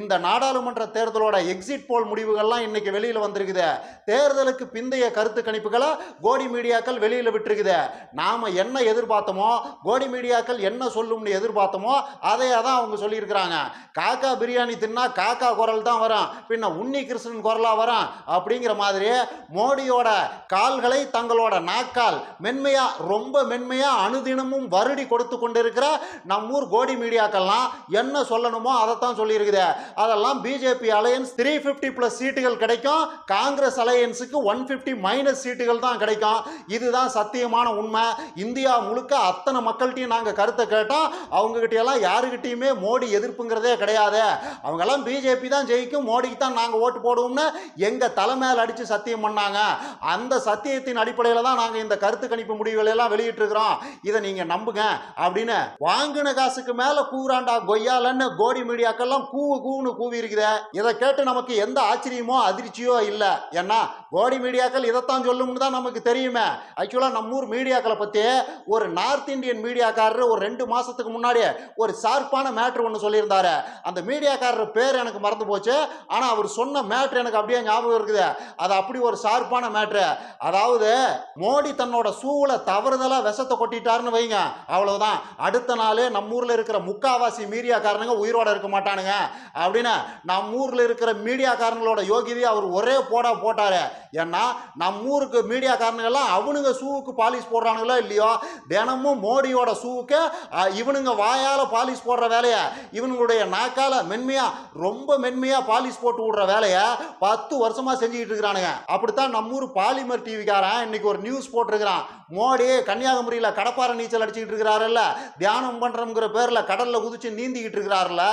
இந்த நாடாளுமன்ற தேர்தலோட எக்ஸிட் போல் முடிவுகள்லாம் இன்னைக்கு வெளியில் வந்திருக்குது. தேர்தலுக்கு பிந்தைய கருத்து கணிப்புகளை கோடி மீடியாக்கள் வெளியில் விட்டுருக்குது. நாம் என்ன எதிர்பார்த்தோமோ கோடி மீடியாக்கள் என்ன சொல்லும்னு எதிர்பார்த்தோமோ அதையே தான் அவங்க சொல்லியிருக்கிறாங்க. காக்கா பிரியாணி தின்னா காக்கா குரல் தான் வரும். பின்ன உன்னி கிருஷ்ணன் குரலாக வரும். அப்படிங்கிற மாதிரி மோடியோட கால்களை தங்களோட நாக்கால் மென்மையாக ரொம்ப மென்மையாக அனுதினமும் வருடி கொடுத்து கொண்டிருக்கிற நம்மூர் கோடி மீடியாக்கள்லாம் என்ன சொல்லணுமோ அதைத்தான் சொல்லியிருக்குது. அதெல்லாம் BJP alliance three fifty plus சீட்டுகள் கிடைக்கும். காங்கிரஸ் அலையன்ஸுக்கு ஒன் ஃபிஃப்டி மைனஸ் சீட்டுகள் தான் கிடைக்கும். இதுதான் சத்தியமான உண்மை. இந்தியா முழுக்க அத்தனை மக்கள்கிட்டையும் நாங்கள் கருத்தை கேட்டோம். அவங்ககிட்டயெல்லாம் யாருக்கிட்டையுமே மோடி எதிர்ப்புங்கிறதே கிடையாது. அவங்கெல்லாம் பிஜேபி தான் ஜெயிக்கும். மோடிக்கு தான் நாங்கள் ஓட்டு போடுவோம்னு எங்கள் தலைமையில் அடித்து சத்தியம் பண்ணாங்க. அந்த சத்தியத்தின் அடிப்படையில் தான் நாங்கள் இந்த கருத்து கணிப்பு முடிவுகளை எல்லாம் வெளியிட்டிருக்கிறோம். இதை நீங்கள் நம்புங்க அப்படின்னு வாங்கின காசுக்கு மேலே கூறாண்டா கொய்யாலன்னு கோடி மீடியாக்கெல்லாம் கூவு கூவுன்னு கூவி இருக்குதே இதை கேட்டு நமக்கு எந்த ஆச்சரியமோ அதிர்ச்சியோ இல்லை. ஏன்னா கோடி மீடியாக்கள் இதைத்தான் சொல்லும்னு தான் நமக்கு தெரியுமே. ஆக்சுவலாக நம்ம ஊர் மீடியாக்களை பற்றி ஒரு நார்த் இந்தியன் மீடியாக்காரர் ஒரு ரெண்டு மாதத்துக்கு முன்னாடி ஒரு ஷார்ப்பான மேட்ரு ஒன்று சொல்லியிருந்தாரு. அந்த மீடியாக்காரர் பேர் எனக்கு மறந்து போச்சு. ஆனால் அவர் சொன்ன மேட்ரு எனக்கு அப்படியே ஞாபகம் இருக்குது. அது அப்படி ஒரு ஷார்ப்பான மேட்ரு. அதாவது மோடி தன்னோட சூளை தவறுதலாக விஷத்தை கொட்டிட்டாருன்னு வைங்க. அவ்வளவுதான். அடுத்த நாள் நம்ம ஊரில் இருக்கிற முக்காவாசி மீடியாக்காரனுங்க உயிரோட இருக்க மாட்டானுங்க. அப்படின்னு நம்ம ஊரில் இருக்கிற மீடியாக்காரங்களோட யோகிதையை அவர் ஒரே போடா போட்டார். ஏன்னா நம்ம ஊருக்கு மீடியாக்காரனுங்கெல்லாம் அவனுங்க ஷூவுக்கு பாலிஷ் போடுறானுங்களோ இல்லையோ? தினமும் மோடியோட ஷூவுக்கு இவனுங்க வாயால் பாலிஷ் போடுற வேலையை இவனுங்களுடைய நாக்கால் மென்மையாக ரொம்ப மென்மையாக பாலிஷ் போட்டு விடுற வேலையை பத்து வருஷமாக செஞ்சுக்கிட்டு இருக்கிறானுங்க. அப்படித்தான் நம்ம ஊர் பாலிமர் டிவிக்காரன் இன்னைக்கு ஒரு நியூஸ் போட்டிருக்கிறான். மோடி கன்னியாகுமரியில் கடப்பாறை நீச்சல் அடிச்சுக்கிட்டு இருக்கிறாருல்ல தியானம் பண்ணுறோங்கிற பேரில் கடலில் குதிச்சு நீந்திக்கிட்டு இருக்கிறாருல்ல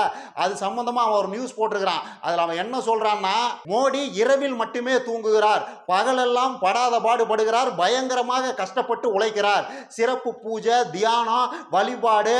அது சம்மந்தமாக அவன் ஒரு நியூஸ் போட்டிருக்கிறான். அதில் அவன் என்ன சொல்கிறான்னா மோடி இரவில் மட்டுமே தூங்குகிறார். பகலெல்லாம் படாத பாடுபடுகிறார். பயங்கரமாக கஷ்டப்பட்டு உழைக்கிறார். சிறப்பு பூஜை தியானம் வழிபாடு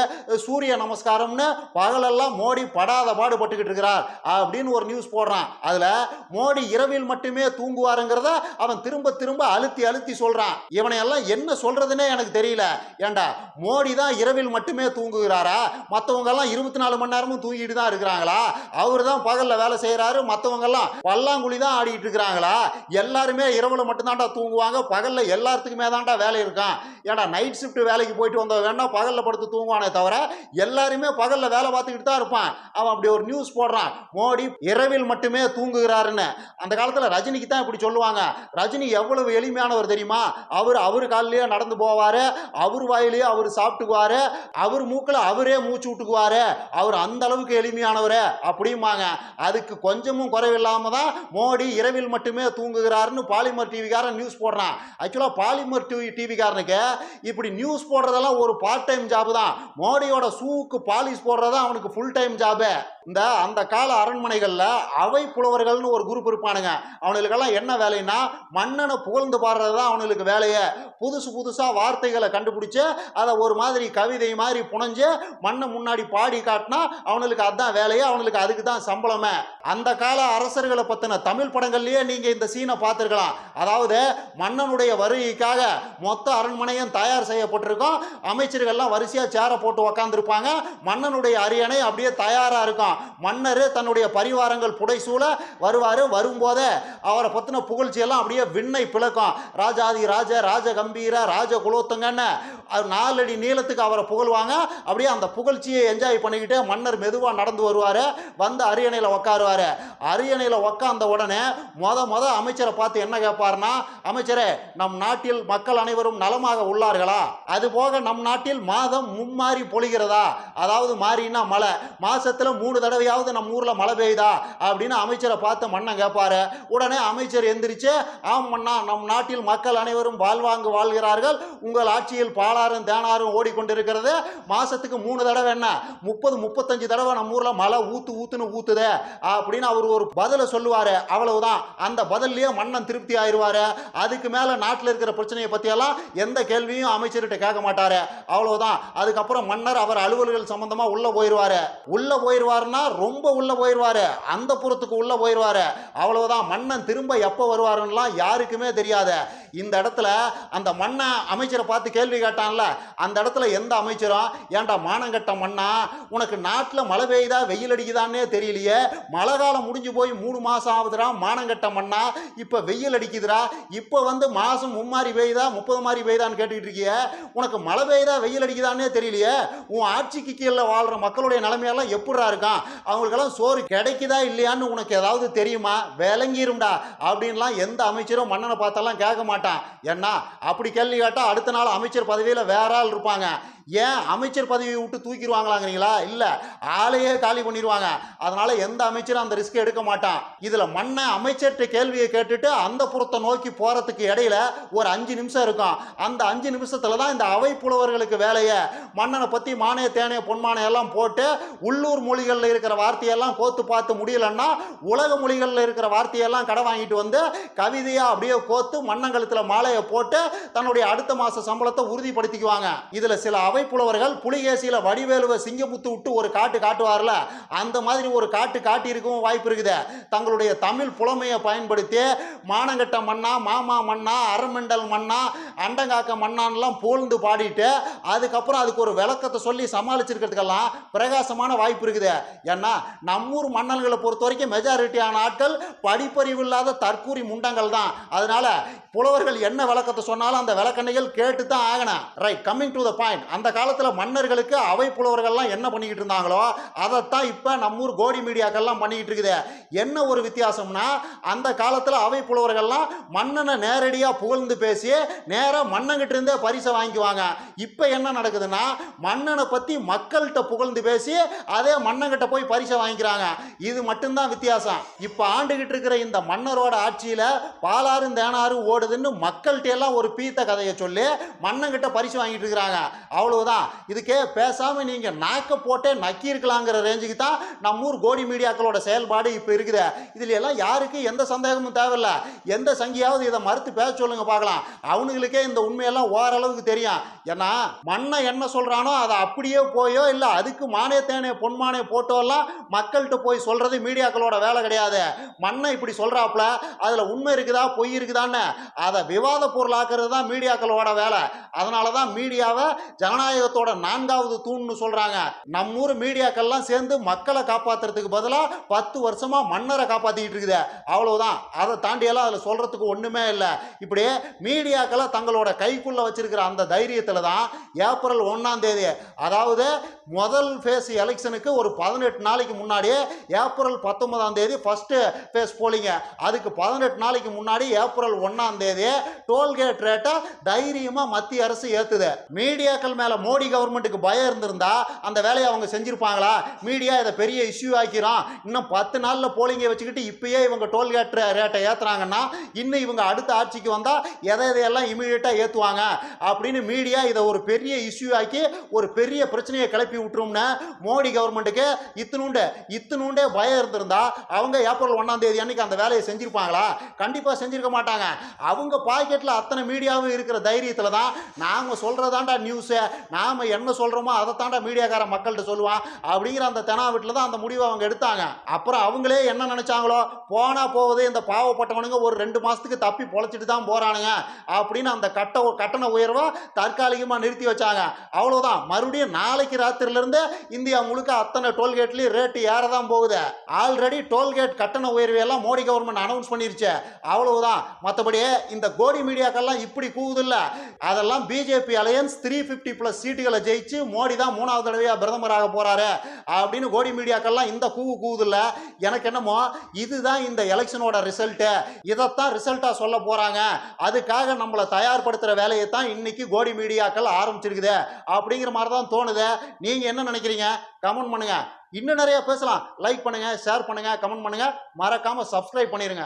சூரிய நமஸ்காரம்னு பகலெல்லாம் மோடி படாத பாடுபட்டுக்கிட்டு இருக்கிறார். அப்படின்னு ஒரு நியூஸ் போடுறான். அதில் மோடி இரவில் மட்டுமே தூங்குவாருங்கிறத அவன் திரும்ப திரும்ப அழுத்தி அழுத்தி சொல்கிறான் இவனை எல்லாம் என்ன சொல்கிறதுனே எனக்கு தெரியல. ஏண்டா மோடி தான் இரவில் மட்டுமே தூங்குகிறாரா? மற்றவங்க எல்லாம் இருபத்தி நாலு மணி நேரமும் தூங்கிட்டு தான் இருக்கிறாங்களா? அவர் தான் பகலில் வேலை செய்கிறாரு மற்றவங்கெல்லாம் பல்லாங்குழி தான் ஆடிட்டு இருக்கிறாங்களா? எல்லாருமே இரவில் மட்டும்தான்டா தூங்குவாங்க பகலில் எல்லாத்துக்குமே தான்டா வேலை இருக்கான். ஏடா நைட் ஷிஃப்ட் வேலைக்கு போயிட்டு வந்தவன் வேணா பகலில் படுத்து தூங்குவானே தவிர எல்லாருமே பகலில் வேலை பார்த்துக்கிட்டு தான் இருப்பான். அவன் அப்படி ஒரு நியூஸ் போடுறான் மோடி இரவில் மட்டுமே தூங்குகிறாருன்னு. அந்த காலத்தில் ரஜினிக்கு தான் இப்படி சொல்லுவாங்க. ரஜினி எவ்வளவு எளிமையானவர் தெரியுமா? அவர் அவர் காலிலேயே நடந்து போவார் அவர் வாயிலேயே அவர் சாப்பிட்டுக்குவார் அவர் மூக்கில் அவரே மூச்சு விட்டுக்குவார். அவர் அந்த அளவுக்கு எளிமையானவர். அப்படிம்பாங்க அதுக்கு கொஞ்சமும் குறைவில்லாம தான் மோடி இரவில் மட்டுமே தூங்குகிறாருன்னு பாலிமர் டிவிக்காரன் நியூஸ் போடுறான். ஆக்சுவலாக பாலிமர் டிவி டிவிக்காரனுக்கு இப்படி நியூஸ் போடுறதெல்லாம் ஒரு பார்ட் டைம் ஜாப் தான். மோடியோட ஷூவுக்கு பாலிஷ் போடுறது தான் அவனுக்கு ஃபுல் டைம் ஜாபு இந்த அந்த கால அரண்மனைகளில் அவை புலவர்கள்னு ஒரு குரூப் இருப்பானுங்க. அவனுங்களுக்கெல்லாம் என்ன வேலைன்னா மன்னனை புகழ்ந்து பாடுறது தான் அவனுங்களுக்கு வேலையே. புதுசு புதுசாக வார்த்தைகளை கண்டுபிடிச்சு அதை ஒரு மாதிரி கவிதை மாதிரி புனைஞ்சு மண்ணை முன்னாடி பாடி காட்டினா அவனுக்கு அதான் வேலையே அவனுக்கு அதுக்கு தான் சம்பளமே. அந்த கால அரசர்களை பற்றின தமிழ் படங்கள்லேயே நீங்கள் இந்த சீனை பார்த்துருக்கலாம். அதாவது மன்னனுடைய வருகைக்காக மொத்த அரண்மனையும் தயார் செய்யப்பட்டிருக்கும். அமைச்சர்கள்லாம் வரிசையாக சேரை போட்டு உக்காந்துருப்பாங்க. மன்னனுடைய அரியணை அப்படியே தயாராக இருக்கும். மன்னர் தன்னுடைய பரிவாரங்கள் புடைசூழ வருவார் வரும்போதே அவரை பற்றின புகழ்ச்சியெல்லாம் அப்படியே விண்ணை பிளக்கும். ராஜாதி ராஜ ராஜ கம்பீர ராஜ குலோத்துங்கன்னு நாலடி நீளத்துக்கு அவரை புகழ்வாங்க. அப்படியே அந்த புகழ்ச்சியை என்ஜாய் பண்ணிக்கிட்டு மன்னர் மெதுவாக நடந்து வருவார் வந்து அரியணையில் உக்காருவார். அரியணையில் உக்காந்த உடனே மொத மொத அமைச்சரை பார்த்து என்ன கேட்பாருன்னா அமைச்சரே நம் நாட்டில் மக்கள் அனைவரும் நலமாக உள்ளார்களா? அதுபோக நம் நாட்டில் மாதம் மும்மாறி பொழிகிறதா? அதாவது மாறினா மழை. மாதத்தில் மூணு தடவையாவது நம்ம ஊரில் மழை பெய்யுதா அப்படின்னு அமைச்சரை பார்த்து மன்னன் கேட்பாரு உடனே அமைச்சர் எந்திரிச்சு ஆம் மன்னா நம் நாட்டில் மக்கள் அனைவரும் வாழ்வாங்கு வாழ்கிறார்கள். உங்கள் ஆட்சியில் பாலாறும் தேனாரும் ஓடிக்கொண்டிருக்கிறது. மாசத்துக்கு மூணு தடவை என்ன? முப்பது முப்பத்தஞ்சு தடவை நம்ம ஊரில் மழை ஊத்து ஊத்துன்னு ஊத்துதே. அப்படின்னு அவர் ஒரு பதிலை சொல்லுவாரு. அவ்வளவுதான். அந்த பதில்லையே மன்னன் திருப்தி ஆயிடுவாரு அதுக்கு மேல நாட்டில் இருக்கிற பிரச்சனையை பத்தியெல்லாம் எந்த கேள்வியும் அமைச்சர்கிட்ட கேட்க மாட்டாரு. அவ்வளவுதான். அதுக்கப்புறம் மன்னர் அவர் அலுவல்கள் சம்பந்தமா உள்ள உள்ளே உள்ள போயிடுவாருன்னா ரொம்ப உள்ளே போயிடுவாரு அந்த புறத்துக்கு உள்ளே போயிடுவார் அவ்வளவுதான். மன்னன் திரும்ப எப்போ வருவாருன்னெலாம் யாருக்குமே தெரியாது. இந்த இடத்துல அந்த மண்ணை அமைச்சரை பார்த்து கேள்வி கேட்டான்ல. அந்த இடத்துல எந்த அமைச்சரும் ஏன்டா மானங்கட்ட மண்ணா உனக்கு நாட்டில் மழை பெய்யுதா? வெயில் அடிக்குதான்னே தெரியலையே. மழை காலம் முடிஞ்சு போய் மூணு மாதம் ஆகுதுடா மானங்கட்ட மண்ணா இப்போ வெயில் அடிக்குதுடா. இப்போ வந்து மாதம் மும்மாரி பெய்யுதா? முப்பது மாதிரி பெய்யுதான்னு கேட்டுக்கிட்டு இருக்கிய. உனக்கு மழை பெய்யுதா? வெயில் அடிக்குதான்னே தெரியலையே. உன் ஆட்சிக்கு கீழே வாழ்கிற மக்களுடைய நிலைமையெல்லாம் எப்படா இருக்கான்? அவங்களுக்கெல்லாம் சோறு கிடைக்குதா இல்லையான்னு உனக்கு ஏதாவது தெரியுமா? விளங்கிரும்டா. அப்படின்லாம் எந்த அமைச்சரும் மன்னனை பார்த்தெல்லாம் கேட்க மாட்டான். ஏன்னா அப்படி கேள்வி கேட்டால் அடுத்த நாள் அமைச்சர் பதவியில் வேற ஆள் இருப்பாங்க. ஏன் அமைச்சர் பதவியை விட்டு தூக்கிடுவாங்களாங்கிறீங்களா? இல்லை ஆளையே காலி பண்ணிடுவாங்க. அதனால எந்த அமைச்சரும் அந்த ரிஸ்க் எடுக்க மாட்டான். இதில் மன்ன அமைச்சர்கிட்ட கேள்வியை கேட்டுட்டு அந்த புறத்தை நோக்கி போகிறதுக்கு இடையில ஒரு அஞ்சு நிமிஷம் இருக்கும். அந்த அஞ்சு நிமிஷத்தில் தான் இந்த அவை புலவர்களுக்கு வேலையை மன்னனை பற்றி மானே தேனே பொன்மானையெல்லாம் போட்டு உள்ளூர் மொழிகளில் இருக்கிற வார்த்தையெல்லாம் கோத்து பார்த்து முடியலன்னா உலக மொழிகளில் இருக்கிற வார்த்தையெல்லாம் கடை வாங்கிட்டு வந்து கவிதையாக அப்படியே கோத்து மன்னங்கழுத்தில் மாலையை போட்டு தன்னுடைய அடுத்த மாத சம்பளத்தை உறுதிப்படுத்திக்குவாங்க. இதில் சில அவை புலவர்கள் புலிகேசியில் வடிவேலுவை சிங்கமுத்து விட்டு ஒரு காட்டு காட்டுவார்ல அந்த மாதிரி ஒரு காட்டு காட்டி இருக்கவும் வாய்ப்பு இருக்குது. தங்களுடைய தமிழ் புலமையை பயன்படுத்தி மானங்கட்ட மன்னா மாமா மன்னா அரமெண்டல் மன்னா அண்டங்காக்க மன்னான்லாம் புகழ்ந்து பாடிட்டு அதுக்கப்புறம் அதுக்கு ஒரு விளக்கத்தை சொல்லி சமாளிச்சிருக்கிறதுக்கெல்லாம் பிரகாசமான வாய்ப்பு இருக்குது. ஏன்னா நம்மூர் மன்னல்களை பொறுத்த வரைக்கும் மெஜாரிட்டியான ஆட்கள் படிப்பறிவு இல்லாத தற்கூரி முண்டங்கள் தான். அதனால புலவர்கள் என்ன விளக்கத்தை சொன்னாலும் அந்த விளக்கண்ணைகள் கேட்டு தான் ஆகணும். Right coming to the point அந்த காலத்தில் மன்னர்களுக்கு அவை புலவர்கள்லாம் என்ன பண்ணிக்கிட்டு இருந்தாங்களோ அதைத்தான் இப்போ நம்மூர் கோடி மீடியாக்கள்லாம் பண்ணிக்கிட்டு இருக்குது. என்ன ஒரு வித்தியாசம்னா அந்த காலத்தில் அவை புலவர்கள்லாம் மன்னனை நேரடியாக புகழ்ந்து பேசி நேராக மன்னங்கிட்ட இருந்தே பரிசை வாங்கிக்குவாங்க. இப்போ என்ன நடக்குதுன்னா மன்னனை பற்றி மக்கள்கிட்ட புகழ்ந்து பேசி அதே மன்னங்கிட்ட போய் பரிசை வாங்கிக்கிறாங்க. இது மட்டும்தான் வித்தியாசம். இப்போ ஆண்டுகிட்டு இருக்கிற இந்த மன்னரோட ஆட்சியில் பாலாறும் தேனாரும் ஓடுதுன்னு மக்கள்கிட்ட எல்லாம் ஒரு பீத்த கதையை சொல்லி மன்னங்கிட்ட பரிசு வாங்கிட்டு இருக்கிறாங்க. அவ்வளவுதான். இதுக்கே பேசாமல் நீங்கள் நாக்க போட்டே நக்கி இருக்கலாங்கிற ரேஞ்சுக்கு தான் நம்ம ஊர் கோடி மீடியாக்களோட செயல்பாடு இப்போ இருக்குது. இதில் எல்லாம் யாருக்கு எந்த சந்தேகமும் தேவையில்ல. எந்த சங்கியாவது இதை மறுத்து பேச சொல்லுங்க பார்க்கலாம். அவனுங்களுக்கே இந்த உண்மையெல்லாம் ஓரளவுக்கு தெரியும். ஏன்னா மண்ணை என்ன சொல்கிறானோ அதை அப்படியே போயோ இல்லை அதுக்கு மானே தேனே பொன்மானே எல்லாம் மக்கள்கிட்ட போய் சொல்கிறது மீடியாக்களோட வேலை கிடையாது. மண்ணை இப்படி சொல்கிறாப்புல அதில் உண்மை இருக்குதா பொய் இருக்குதான்னு அதை விவாத பொருளாக்குறது தான் மீடியாக்களோட வேலை. அதனால தான் மீடியாவை ஜனநாயகத்தோட நான்காவது தூண்னு சொல்கிறாங்க நம்ம ஊர் மீடியாக்கள்லாம் சேர்ந்து மக்களை காப்பாற்றுறதுக்கு பதிலாக பத்து வருஷமாக மன்னரை காப்பாற்றிக்கிட்டு இருக்குது. அவ்வளவுதான். அதை தாண்டியெல்லாம் அதில் சொல்கிறதுக்கு ஒன்றுமே இல்லை. இப்படி மீடியாக்களை தங்களோட கைக்குள்ளே வச்சிருக்கிற அந்த தைரியத்தில் தான் ஏப்ரல் ஒன்றாம் தேதி அதாவது முதல் ஃபேஸ் எலெக்ஷனுக்கு ஒரு பதினெட்டு நாளைக்கு முன்னாடியே ஏப்ரல் பத்தொன்பதாம் தேதி ஃபஸ்ட்டு ஃபேஸ் போலிங்க அதுக்கு பதினெட்டு நாளைக்கு முன்னாடி ஏப்ரல் ஒன்றாம் தேதி டோல்கேட் ரேட்டை தைரியமாக மத்திய அரசு ஏற்றுது மீடியாக்கள் மேலே மோடி கவர்மெண்ட்டுக்கு பயம் இருந்திருந்தா அந்த வேலையை அவங்க செஞ்சுருப்பாங்களா? மீடியா இதை பெரிய இஷ்யூ ஆக்கிறோம் இன்னும் பத்து நாளில் போலிங்கை வச்சுக்கிட்டு இப்பயே இவங்க டோல்கேட் ரேட்டை ஏற்றுறாங்கன்னா இன்னும் இவங்க அடுத்த ஆட்சிக்கு வந்தால் எதை எதையெல்லாம் இமீடியட்டாக ஏற்றுவாங்க அப்படின்னு மீடியா இதை ஒரு பெரிய இஷ்யூ ஆக்கி ஒரு பெரிய பிரச்சனையை கிளப்பி விட்டுரும்னா மோடி கவர்மெண்ட்டுக்கு இத்தினுண்டு இத்தினுண்டே பயம் இருந்திருந்தா அவங்க ஏப்ரல் ஒன்றாம் தேதி அன்னைக்கு அந்த வேலையை செஞ்சுருப்பாங்களா? கண்டிப்பாக செஞ்சுருக்க மாட்டாங்க. அவங்க பாக்கெட்டில் அத்தனை மீடியாவும் இருக்கிற தைரியத்தில் தான் நாங்கள் சொல்கிறதாண்டா நியூஸு நாம் என்ன சொல்கிறோமோ அதை தாண்டா மீடியாக்கார மக்கள்கிட்ட சொல்லுவான் அப்படிங்கிற அந்த தெனாவீட்டில் தான் அந்த முடிவை அவங்க எடுத்தாங்க. அப்புறம் அவங்களே என்ன நினச்சாங்களோ போனால் போகுது இந்த பாவப்பட்டவனுங்க ஒரு ரெண்டு மாதத்துக்கு தப்பி பொழைச்சிட்டு தான் போகிறானுங்க அப்படின்னு அந்த அந்த கட்ட கட்டண உயர்வை தற்காலிகமாக நிறுத்தி வச்சாங்க. அவ்வளோதான் மறுபடியும் நாளைக்கு ராத்திரிலேருந்து இந்தியா முழுக்க அத்தனை டோல்கேட்லேயும் ரேட்டு ஏற தான் போகுது. ஆல்ரெடி டோல்கேட் கட்டண உயர்வையெல்லாம் மோடி கவர்மெண்ட் அனௌன்ஸ் பண்ணிருச்சு. அவ்வளவுதான். மற்றபடி இந்த கோடி மீடியாக்கெல்லாம் இப்படி கூவுதில்ல. அதெல்லாம் BJP alliance three fifty plus சீட்டுகளை ஜெயிச்சு மோடி தான் மூணாவது தடவையாக பிரதமராக போகிறாரு அப்படின்னு கோடி மீடியாக்கெல்லாம் இந்த கூவு கூகுதில்ல எனக்கு என்னமோ இதுதான் இந்த எலெக்ஷனோட ரிசல்ட்டு இதைத்தான் ரிசல்ட்டாக சொல்ல போகிறாங்க அதுக்காக நம்மளை தயார்படுத்துகிற வேலையை தான் இன்னைக்கு கோடி மீடியாக்கள் ஆரம்பிச்சிருக்குது. அப்படிங்கிற மாதிரி தான் தோணுது. நீங்கள் என்ன நினைக்கிறீங்க? கமெண்ட் பண்ணுங்கள் இன்னும் நிறைய பேசலாம். லைக் பண்ணுங்கள் ஷேர் பண்ணுங்கள் கமெண்ட் பண்ணுங்கள் மறக்காமல் சப்ஸ்கிரைப் பண்ணிடுங்க